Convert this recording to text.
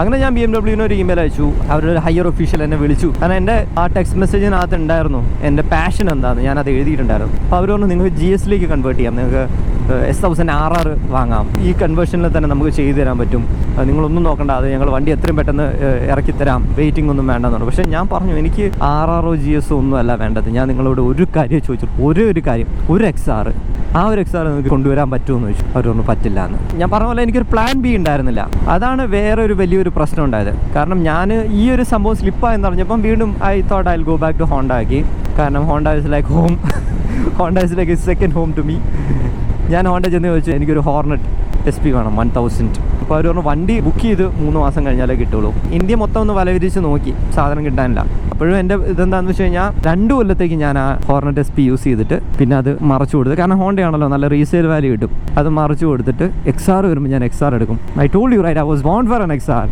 അങ്ങനെ ഞാൻ B M ഡബ്ല്യുവിന് ഒരു ഇമെയിൽ അയച്ചു. അവരുടെ ഒരു ഹയർ ഒഫീഷ്യൽ എന്നെ വിളിച്ചു. കാരണം എന്റെ ആ ടെക്സ്റ്റ് മെസ്സേജിനകത്ത് ഉണ്ടായിരുന്നു എന്റെ പാഷൻ എന്താണെന്ന് ഞാൻ അത് എഴുതിയിട്ടുണ്ടായിരുന്നു. അപ്പോൾ അവർ പറഞ്ഞു നിങ്ങൾക്ക് ജി എസിലേക്ക് കൺവേർട്ട് ചെയ്യാം. നിങ്ങൾക്ക് എസ് തൗസൻഡ് ആർ ആർ വാങ്ങാം. ഈ കൺവേർഷനിൽ തന്നെ നമുക്ക് ചെയ്തു തരാൻ പറ്റും. നിങ്ങളൊന്നും നോക്കണ്ട അത് ഞങ്ങൾ വണ്ടി എത്രയും പെട്ടെന്ന് ഇറക്കി തരാം. വെയിറ്റിംഗ് ഒന്നും വേണ്ടെന്ന് പറഞ്ഞു പക്ഷേ ഞാൻ പറഞ്ഞു എനിക്ക് R R O G S ഒന്നും അല്ല വേണ്ടത്. ഞാൻ നിങ്ങളോട് ഒരു കാര്യം ചോദിച്ചു ഒരേ ഒരു കാര്യം ഒരു എക്സ് ആ ഒരു എക്സ് ആർ നിങ്ങൾക്ക് കൊണ്ടുവരാൻ പറ്റുമെന്ന് ചോദിച്ചു. അവർ പറഞ്ഞു പറ്റില്ല എന്ന് ഞാൻ പറഞ്ഞ പോലെ എനിക്കൊരു പ്ലാൻ ബി ഉണ്ടായിരുന്നില്ല. അതാണ് വേറെ ഒരു വലിയൊരു പ്രശ്നം ഉണ്ടായത്. കാരണം ഞാൻ ഈ ഒരു സംഭവം സ്ലിപ്പായെന്ന് പറഞ്ഞപ്പം വീണ്ടും I thought I go back to Honda ആക്കി കാരണം Honda is like home Honda is like second home to me ഞാൻ ഹോണ്ട ചെന്ന് ചോദിച്ചു എനിക്കൊരു ഹോർണറ്റ് എസ് പി വേണം വൺ തൗസൻഡ് അപ്പോൾ അവർ പറഞ്ഞു വണ്ടി ബുക്ക് ചെയ്ത് മൂന്ന് മാസം കഴിഞ്ഞാലേ കിട്ടുള്ളൂ. ഇന്ത്യ മൊത്തം ഒന്ന് വലവിരിച്ച് നോക്കി സാധനം കിട്ടാനില്ല. അപ്പോഴും എന്റെ ഇതെന്താണെന്ന് വെച്ച് കഴിഞ്ഞാൽ രണ്ട് കൊല്ലത്തേക്ക് ഞാൻ ആ ഹോർണറ്റ് എസ് പി യൂസ് ചെയ്തിട്ട് പിന്നെ അത് മറച്ചു കൊടുത്തു കാരണം ഹോണ്ടയാണല്ലോ നല്ല റീസെയിൽ വാല്യൂ കിട്ടും. അത് മറച്ചു കൊടുത്തിട്ട് എക്സ് ആർ വരുമ്പോൾ ഞാൻ എക്സ് ആർ എടുക്കും. I told you right I was born for N X R